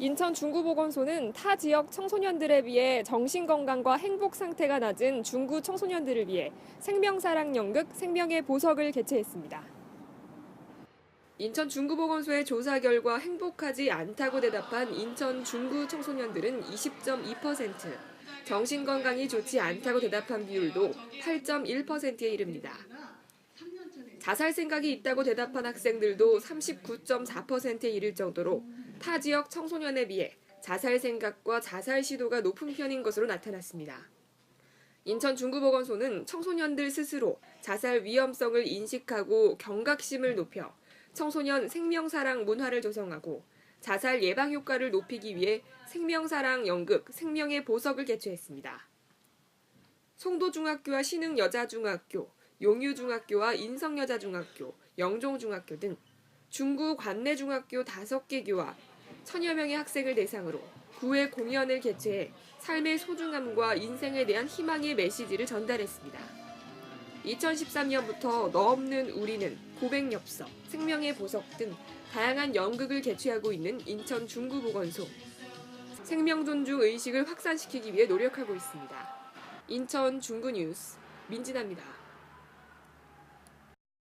인천 중구보건소는 타 지역 청소년들에 비해 정신건강과 행복 상태가 낮은 중구 청소년들을 위해 생명사랑 연극 생명의 보석을 개최했습니다. 인천 중구보건소의 조사 결과 행복하지 않다고 대답한 인천 중구 청소년들은 20.2%, 정신건강이 좋지 않다고 대답한 비율도 8.1%에 이릅니다. 자살 생각이 있다고 대답한 학생들도 39.4%에 이를 정도로 타 지역 청소년에 비해 자살 생각과 자살 시도가 높은 편인 것으로 나타났습니다. 인천 중구보건소는 청소년들 스스로 자살 위험성을 인식하고 경각심을 높여 청소년 생명사랑 문화를 조성하고 자살 예방 효과를 높이기 위해 생명사랑 연극 생명의 보석을 개최했습니다. 송도중학교와 신흥여자중학교, 용유중학교와 인성여자중학교, 영종중학교 등 중구 관내 중학교 5개 교와 천여 명의 학생을 대상으로 9회 공연을 개최해 삶의 소중함과 인생에 대한 희망의 메시지를 전달했습니다. 2013년부터 너 없는 우리는 고백엽서, 생명의 보석 등 다양한 연극을 개최하고 있는 인천 중구보건소. 생명 존중 의식을 확산시키기 위해 노력하고 있습니다. 인천 중구뉴스 민진아입니다.